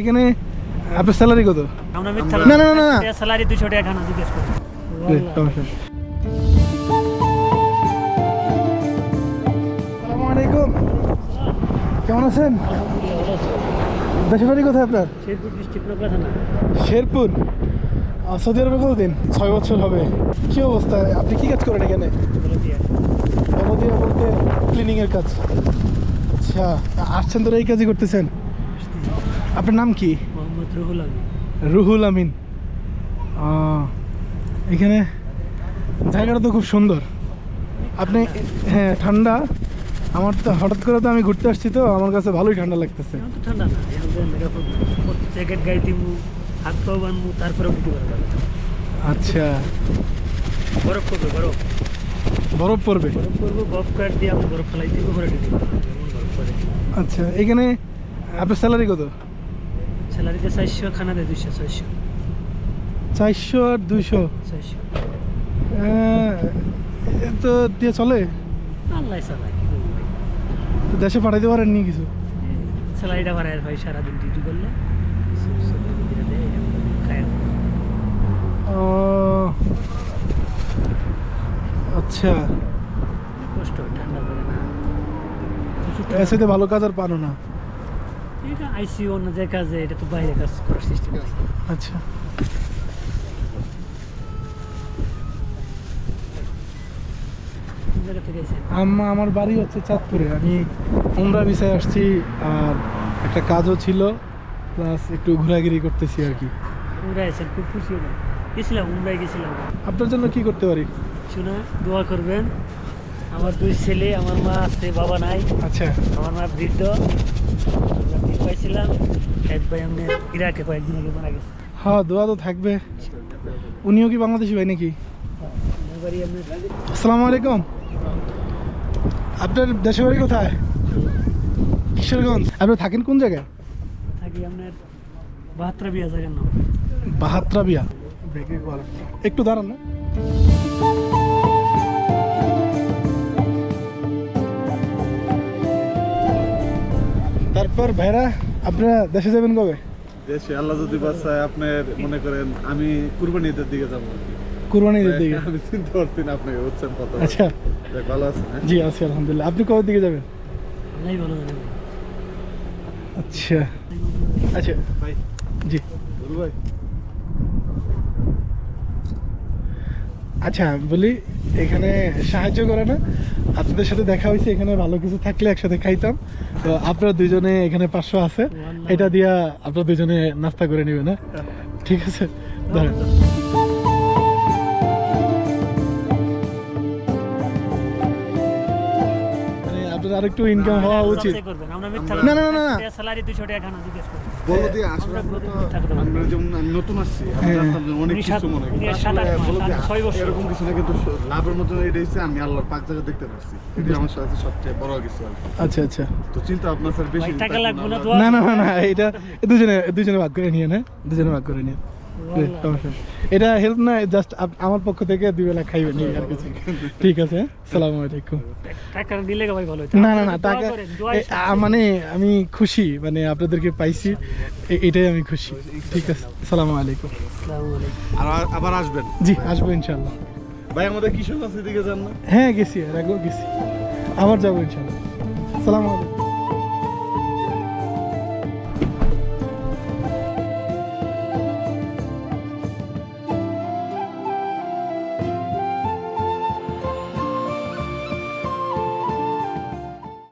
এখানে আপনার স্যালারি কত? না, না, না। স্যালারি দুশো টাকা খানা জিজ্ঞেস করি আলাইকুম। কেমন আছেন? দেশের বাড়ি কোথায় আপনার? শেরপুর ডিস্ট্রিক্ট শেরপুর। সৌদি আরবে কতদিন? ছয় বছর হবে। কি অবস্থা? আপনি কি কাজ করেন এখানে? বলে বলতে ক্লিনিং এর কাজ। আচ্ছা আসছেন তো এই কাজই করতেছেন? আপনার নাম কি? মোহাম্মদ রুহুল আমি রুহুল আমিন। এখানে জায়গাটা তো খুব সুন্দর। আপনি হ্যাঁ ঠান্ডা। আমার তো হঠাৎ করে তো আমি ঘুরতে আসছি তো আমার কাছে ভালোই ঠান্ডা লাগতেছে। ঠান্ডা না জ্যাকেট গায়ে হাত বানবো তারপরে উঠতে পারব আচ্ছা। বরফ করবে বরফ। বরফ পড়বে? বরফ করব বরফ কাট দিয়ে আমি বরফ ফেলাই দিব আচ্ছা এখানে আপনার স্যালারি কত? স্যালারিতে চারশো খানা দেয় দুইশো ছয়শো। চারশো আর দুইশো? ছয়শো। তো দিয়ে চলে? আল্লাহ চালাই ভাই? তো দেশে পাঠাইতে পারেননি কিছু? স্যালারিটা বাড়ায় হয় সারাদিন ডিউটি করলে। না। ও আচ্ছা। কষ্ট ঠান্ডা পড়ে না। এসেতে ভালো কাজ আর পানো না। এটা আইসিইউ অন্য যে কাজে এটা তো বাইরে কাজ করার সিস্টেম আছে। আচ্ছা। আম্মা আমার বাড়ি হচ্ছে চাঁদপুরে। আমি উমরা বিষয়ে আসছি আর একটা কাজও ছিল প্লাস একটু ঘোরাঘুরি করতেছি আর কি। উমরা এসেছেন? খুব খুশি হলাম। গেছিলাম উমরায় গেছিলাম। আপনার জন্য কি করতে পারি? শোনা দোয়া করবেন। আমার দুই ছেলে আমার মা আছে বাবা নাই। আচ্ছা। আমার মা বৃদ্ধ। আমরা বিয়ে পাইছিলাম। এক ভাই আমি ইরাকে কয়েকদিন আগে মারা গেছে। হ্যাঁ দোয়া তো থাকবে। উনিও কি বাংলাদেশি ভাই নাকি? আসসালামু আলাইকুম। আপনার দেশের বাড়ি কোথায়? কিশোরগঞ্জ। আপনি থাকেন কোন জায়গায়? থাকি আপনার বাহাত্তর বিয়া জায়গার নাম। বাহাত্রা বিয়া একটু দাঁড়ান না। ভাইরা আপনারা দেশে যাবেন কবে? দেশে আল্লাহ যদি বাচ্চায় আপনার মনে করেন আমি কুরবানি ঈদের দিকে যাব কুরবানি ঈদের দিকে? আমি চিন্তা করছি না আপনি হচ্ছেন কত। আচ্ছা। ভালো আছেন হ্যাঁ? জি আছি আলহামদুলিল্লাহ। আপনি কবে দিকে যাবেন? আল্লাহ ভালো জানি। আচ্ছা। আচ্ছা ভাই জি। ভাই আচ্ছা বলি এখানে সাহায্য করে না। আপনাদের সাথে দেখা হয়েছে এখানে ভালো কিছু থাকলে একসাথে খাইতাম। তো আপনারা দুজনে এখানে পাঁচশো আছে। এটা দিয়া আপনারা দুজনে নাস্তা করে নেবেন না ঠিক আছে ধরেন। আপনার আরেকটু ইনকাম হওয়া উচিত। না, না, না, না। স্যালারি দুশো টাকা খানা জিজ্ঞেস করি বলো দিয়ে আসলে আমরা যেমন নতুন আসছি অনেক কিছু মনে বছর। এরকম কিছু না কিন্তু লাভের মতো এটা আমি আল্লাহর পাক জায়গা দেখতে পারছি এটা আমার সাথে সবচেয়ে বড় কিছু আচ্ছা আচ্ছা। তো চিন্তা আপনার স্যার বেশি টাকা লাগবে না, না না না না এটা দুজনে দুজনে ভাগ করে নিয়ে না দুজনে ভাগ করে নিয়ে। এটা হেল্প না জাস্ট আমার পক্ষ থেকে দুই বেলা খাইবেন আর কিছু। ঠিক আছে সালাম আলাইকুম। টাকা দিলে ভাই ভালো না না না টাকা মানে আমি খুশি মানে আপনাদেরকে পাইছি এ- এটাই আমি খুশি। ঠিক আছে সালাম আলাইকুম। আর আবার আসবেন? জি আসব ইনশাল্লাহ ভাই আমাদের কিশোর আছে দিকে যান না। হ্যাঁ গেছি আর আগেও গেছি। আবার যাব ইনশাল্লাহ সালাম আলাইকুম।